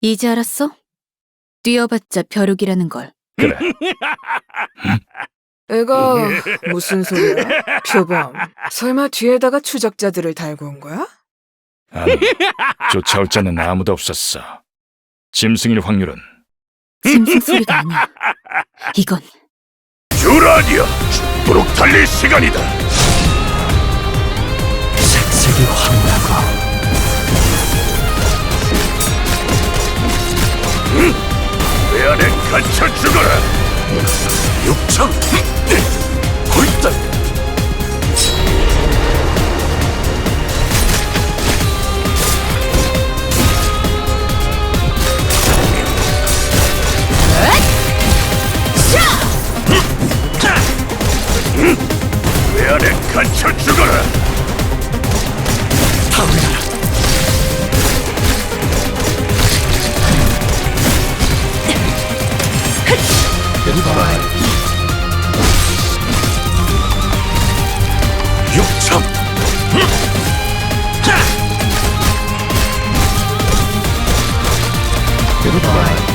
이제 알았어? 뛰어봤자 벼룩이라는 걸. 그래. 애가 무슨 소리야? 표범. 설마 뒤에다가 추적자들을 달고 온 거야? 아니, 쫓아올 자는 아무도 없었어. 짐승일 확률은 짐승 소리가 아니야. 이건 듀라니아 죽도록 달릴 시간이다. 갇혀 죽어라. 육청 홀딱 내 안에 갇혀 죽어라. 육청 Goodbye.